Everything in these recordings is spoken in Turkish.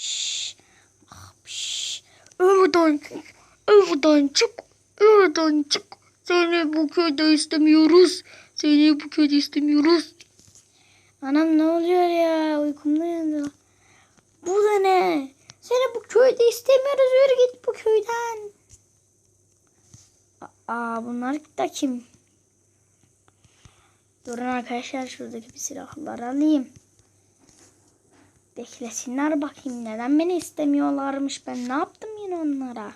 Şşş. Ah, şşş. Evden çık. Evden çık. Evden çık. Seni bu köyde istemiyoruz. Seni bu köyde istemiyoruz. Anam ne oluyor ya? Uykumda yandı. Bu da ne? Seni bu köyde istemiyoruz. Yürü git bu köyden. Aa bunlar da kim? Durun arkadaşlar şuradaki bir silahları alayım. Beklesinler bakayım neden beni istemiyorlarmış. Ben ne yaptım yine onlara?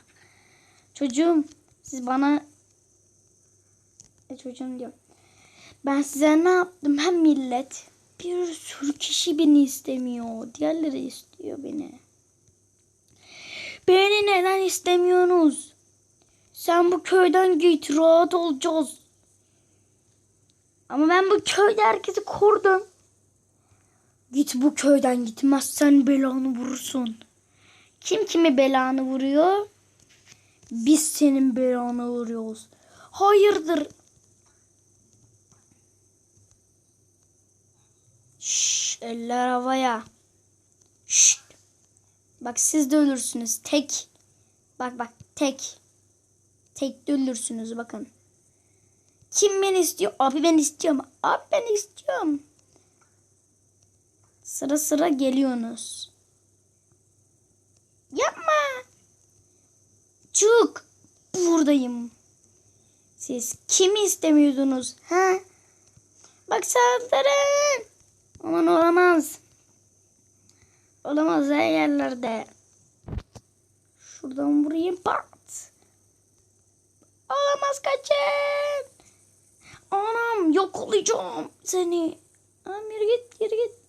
Çocuğum siz bana e, çocuğum diyorum. Ben size ne yaptım? Hem millet bir sürü kişi beni istemiyor. Diğerleri istiyor beni. Beni neden istemiyorsunuz? Sen bu köyden git rahat olacağız. Ama ben bu köyde herkesi korudum. Git bu köyden gitmezsen belanı vurursun. Kim kimi belanı vuruyor? Biz senin belanı vuruyoruz. Hayırdır? Şşş eller havaya. Şşş. Bak siz de ölürsünüz. Tek. Bak bak tek. Tek de ölürsünüz bakın. Kim beni istiyor? Abi ben istiyorum. Abi ben istiyorum. Sıra sıra geliyorsunuz. Yapma. Çık. Buradayım. Siz kimi istemiyordunuz? Ha? Bak saldırın. Aman olamaz. Olamaz her yerlerde. Şuradan vurayım. Pat. Olamaz kaçın. Anam yok olacağım seni. Anam yürü git yürü git.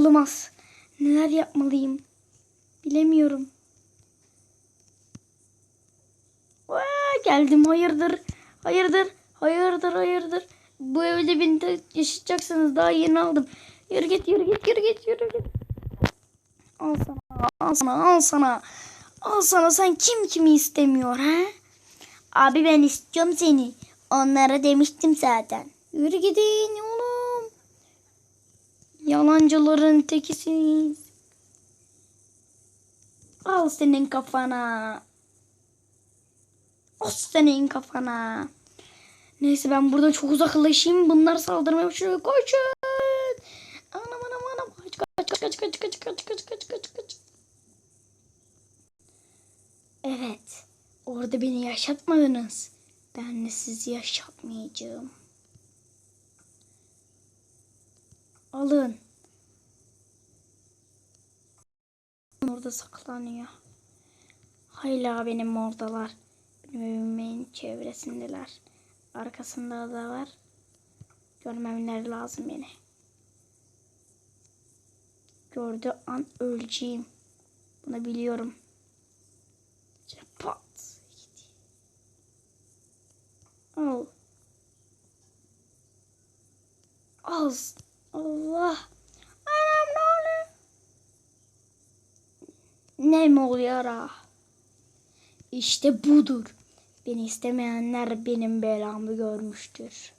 Olamaz. Neler yapmalıyım? Bilemiyorum. Aa, geldim hayırdır. Hayırdır. Hayırdır hayırdır. Bu evde beni yaşayacaksınız. Daha yeni aldım. Yürü git yürü git yürü git yürü git. Al sana al sana al sana. Al sana sen kim kimi istemiyor ha? Abi ben istiyorum seni. Onlara demiştim zaten. Yürü gidin. Yalancıların tekisiniz. Al senin kafana. Al senin kafana. Neyse ben burada çok uzaklaşayım. Bunlar saldırmaya başlıyor. Koşun. Anam anam anam. Kaç kaç kaç kaç kaç kaç kaç kaç kaç kaç. Evet. Orada beni yaşatmadınız. Ben de sizi yaşatmayacağım. Alın. Orada saklanıyor. Hala benim oradalar. Benim evimin çevresindeler. Arkasında da var. Görmemeleri lazım beni. Gördüğü an öleceğim. Bunu biliyorum. Pat. Al. Al. Allah. Anam ne oluyor? Ne mi oluyor ah? İşte budur. Beni istemeyenler benim belamı görmüştür.